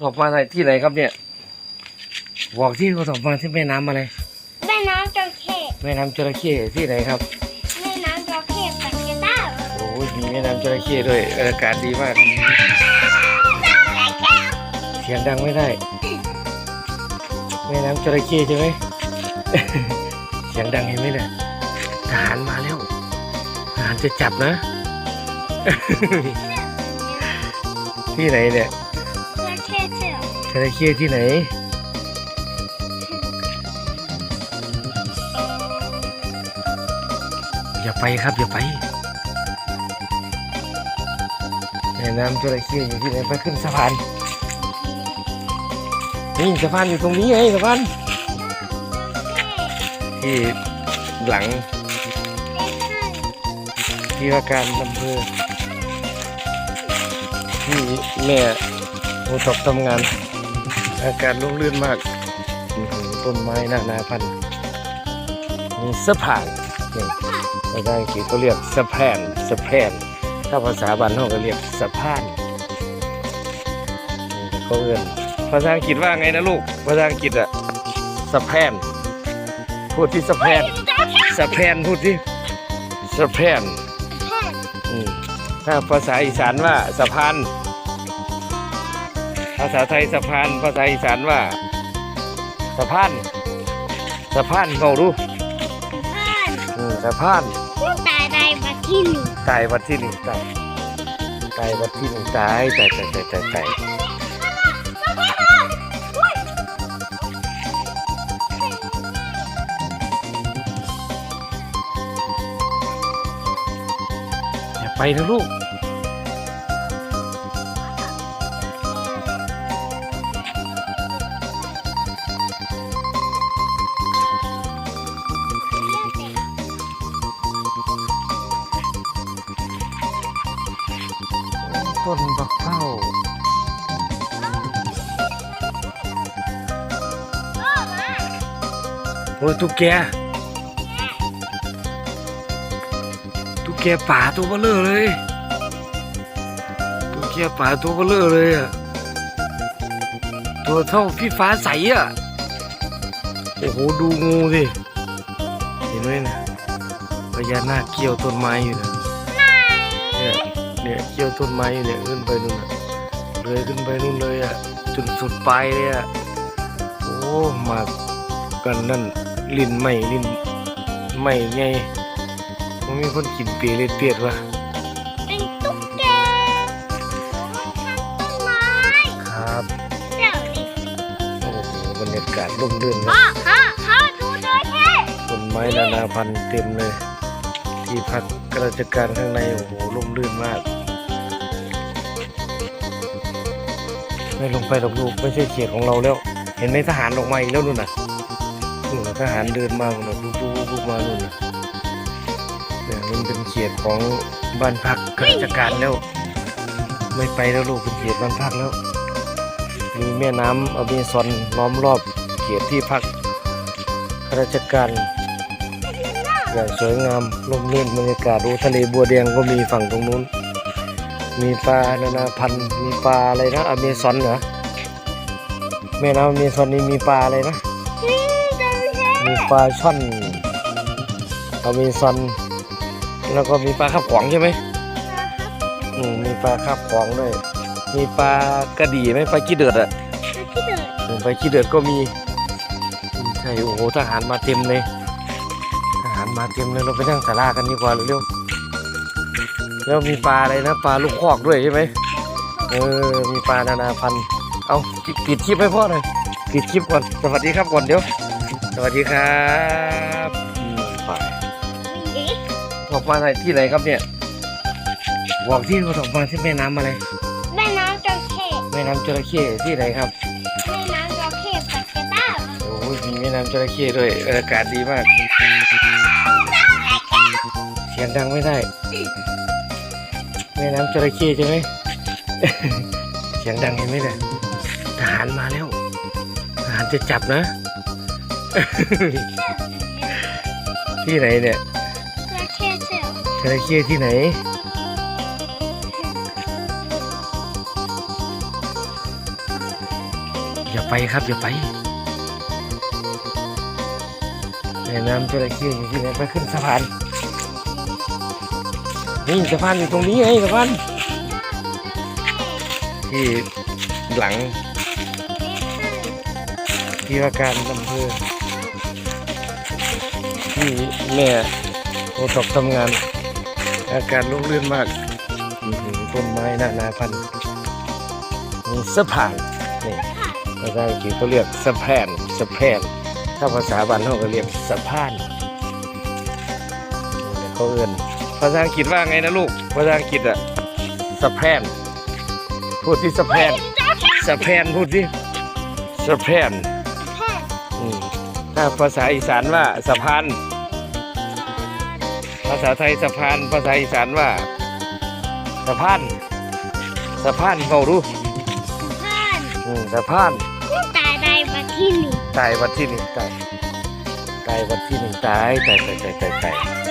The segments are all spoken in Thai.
สอบมาที่ไหนครับเนี่ยบอกที่เขาสอบมาที่แม่น้ำอะไรแม่น้ำจระเข้แม่น้ำจระเข้ที่ไหนครับ แม่น้ำจระเข้ปัตตานีโอ้ยมีแม่น้ำจระเข้ด้วยอากาศดีมากเสียงดังไม่ได้ แม่น้ำจระเข้ใช่ไหมเสียงดังเห็นไหมเนี่ยทหารมาแล้วทหารจะจับนะ ที่ไหนเนี่ยจระเข้เสือ จระเข้ที่ไหนอย่าไปครับอย่าไปแม่น้ำจระเข้อยู่ที่ไหนไปขึ้นสะพานนี่สะพานอยู่ตรงนี้ไงสะพานที่หลัง ที่ว่าการอำเภอที่แม่โอตบทำงาน อากาศร่มรื่นมากอื้อหือต้นไม้นานาพันธุ์มีสะพานนี่ภาษาอังกฤษเขาเรียกสะแพนสะแพนถ้าภาษาบ้านเราก็เรียกสะพานนี่เขาเรียนภาษาอังกฤษว่าไงนะลูก ภาษาอังกฤษอะสะแพนพูดที่สะแพนสะแพนพูดที่สะแพนอืมถ้าภาษาอีสานว่าสะพานภาษาไทยสะพานภาษาอีสานว่าสะพานสะพานเขาดูบ้านอืมสะพานตายในบัดที่หนึ่งตายวัดที่หนึ่งตายตายวัดที่หนึ่งตายตายตายตายตายตายอย่าไปนะลูก ต้นบักเท่าโอ้ยตุ๊กแกตุ๊กแกป่าตัวเบลอเลยตุ๊กแกป่าตัวเบลอเลยอะตัวเท่าพี่ฟ้าใสอะโอ้โหดูงูสิเห็นไหมนะพญานาคเกี่ยวต้นไม้อยู่นะ เนี่ยเกี่ยวต้นไม้อยู่เนี่ยขึ้นไปนู่นน่ะเลยขึ้นไปนู่นเลยอะจนสุดปลายเลยอะโอ้มากันนั่นลิ้นไม่ลิ้นไม่ไงมันมีคนกินเปียเล็ดเปียดวะเป็นตุ๊กแกต้นไม้ครับเดี๋ยวนี้โอ้โหบรรยากาศร่มรื่นนะพ่อพ่อพ่อดูจระเข้ต้นไม้นานาพันธุ์เต็มเลย ที่พักข้าราชการข้างในโอ้โหร่มรื่นมาก ไม่ลงไปหรอกลูกไม่ใช่เขตของเราแล้ว เห็นไหมทหารออกมาอีกแล้วนู่นน่ะนู่นทหารเดินมานู่นน่ะปุ๊บปุ๊บปุ๊บมานู่นน่ะเนี่ยมันเป็นเขตของบ้านพักข้าราชการแล้ว ไม่ไปแล้วลูกเป็นเขตบ้านพักแล้ว มีแม่น้ำอเมซอนล้อมรอบเขตที่พักข้าราชการอย่างสวยงามร่มรื่นบรรยากาศดูทะเลบัวแดงก็มีฝั่งตรงนู้น มีปลานานาพันธุ์มีปลาอะไรนะอเมซอนเหรอแม่น้ำอเมซอนนี่มีปลาอะไรนะอืมจระเข้มีปลาช่อนอเมซอนแล้วก็มีปลาคาบขวางใช่ไหมอืมมีปลาคาบขวางด้วยมีปลากระดี่ไหมปลากี้เดือดอะที่เดินอืมปลากี้เดือดก็มีอืมใช่โอ้โหทหารมาเต็มเลยทหารมาเต็มเลยเราไปนั่งศาลากันดีกว่าเร็วๆ แล้วมีปลาอะไรนะปลาลูกคอกด้วยใช่ไหมเออมีปลานานาพันธุ์เอาปิดปิดคลิปให้พ่อหน่อยปิดคลิปก่อนสวัสดีครับก่อนเดี๋ยว สวัสดีครับอืมไปเอ๊ะออกมาที่ไหนครับเนี่ยบอกที่เขาออกมาที่แม่น้ำอะไรแม่น้ำจระเข้แม่น้ำจระเข้ที่ไหนครับแม่น้ำจระเข้ปัตตานีโอ้ยมีแม่น้ำจระเข้ด้วยอากาศดีมาก เสียงดังไม่ได้แม่น้ำจระเข้ใช่ไหมเสียงดังเห็นไหมเนี่ยทหารมาแล้วทหารจะจับนะ ที่ไหนเนี่ยจระเข้เสือจระเข้ที่ไหนอย่าไปครับอย่าไปแม่น้ำจระเข้อยู่ที่ไหนไปขึ้นสะพาน นี่สะพานอยู่ตรงนี้ไงสะพานที่หลัง ที่ว่าการอำเภอที่แม่โอตกทำงาน อากาศร่มรื่อนมากต้นไม้นานาพันธุ์มีสะพานนี่ภาษาอังกฤษเขาเรียกสะแพนสะแพนถ้าภาษาบ้านเขาก็เรียกสะพานเขาเอื่น ภาษาอังกฤษว่าไงนะลูก ภาษาอังกฤษอะสะแพนพูดที่สะแพนจระเข้สะแพนพูดที่สะแพนอืมถ้าภาษาอีสานว่าสะพาน ภาษาไทยสะพาน ภาษาอีสานว่าสะพาน สะพานเขารู้ผ่านอืมสะพาน ตายได้มาที่นี่ตายวันที่หนึ่งตาย ตายวันที่หนึ่งตายตายตายตายตายตาย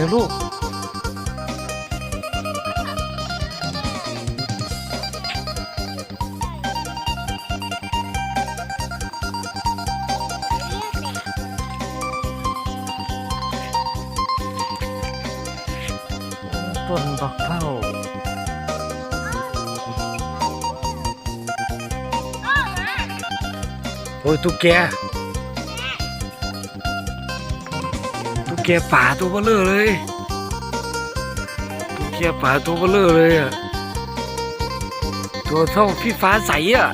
นะลูก ต้นบักเป้าโอ้ยตุ๊กแก แกป่าตัวเบลอเลยตุ๊กแกป่าตัวเบลอเลยอะตัวเท่าพี่ฟ้าใสอะ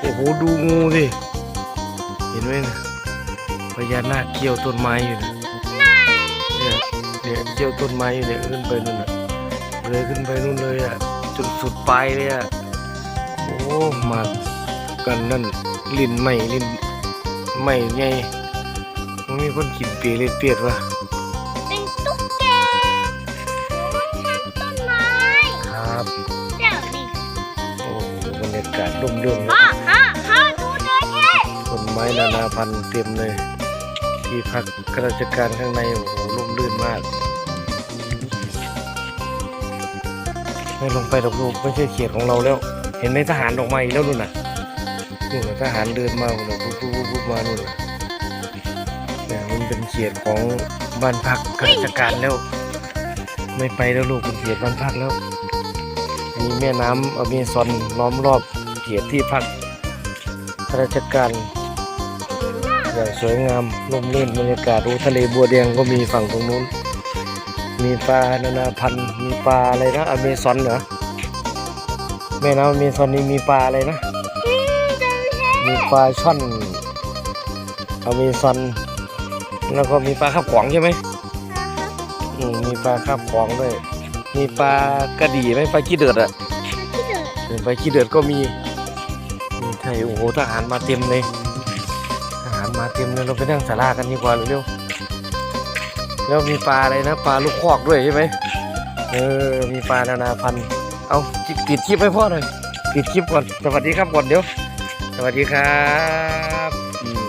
โอ้โห ดูงูสิ เห็นไหมนะพญานาคเกี่ยวต้นไม้อยู่นะเนี่ยเนี่ยเกี่ยวต้นไม้อยู่เนี่ยขึ้นไปนู่นน่ะเลยขึ้นไปนู่นเลยอะจนสุดปลายเลยอะโอ้มากันนั่นลิ้นใหม่ลิ้นใหม่ไง มันมีคนกินเปียเล็ดเปียดวะเป็นตุ๊กแกมันทำต้นไม้ครับเดี๋ยวดิโอ้บรรยากาศร่มรื่นพ่อพ่อพ่อดูจระเข้ต้นไม้นานาพันธุ์เต็มเลย ที่พักข้าราชการข้างในโอ้โหร่มรื่นมาก ไม่ลงไปหรอกลูกไม่ใช่เขตของเราแล้ว เห็นไหมทหารออกมาอีกแล้วนู่นน่ะนู่นน่ะทหารเดินมาหนูปุ๊บปุ๊บปุ๊บมานู่นน่ะแต่มัน เป็นเขตของบ้านพักข้าราชการแล้ว ไม่ไปแล้วลูกเป็นเขตบ้านพักแล้วมีแม่น้ำอเมซอนล้อมรอบเขตที่พักข้าราชการอย่างสวยงามร่มรื่นบรรยากาศโอ้ทะเลบัวแดงก็มีฝั่งตรงนู้น มีปลานานาพันธุ์มีปลาอะไรนะอเมซอนเหรอแม่น้ำอเมซอนนี่มีปลาอะไรนะ มีปลาช่อนอเมซอน แล้วก็มีปลาข้าวขวางใช่ไหมอืมมีปลาข้าวขวางด้วย มีปลากระดี่ไหมปลาขี้เดือดอะที่เดินเดินไปขี้เดือดก็มีมีไทยโอ้โหทหารมาเต็มเลยทหารมาเต็มเลยเราไปนั่งศาลากันดีกว่าเร็วๆแล้วมีปลาอะไรนะปลาลูกคอกด้วยใช่ไหมเออมีปลานานาพันธุ์เอาปิดคลิปให้พ่อหน่อยปิดคลิปก่อนสวัสดีครับก่อนเดี๋ยว สวัสดีครับ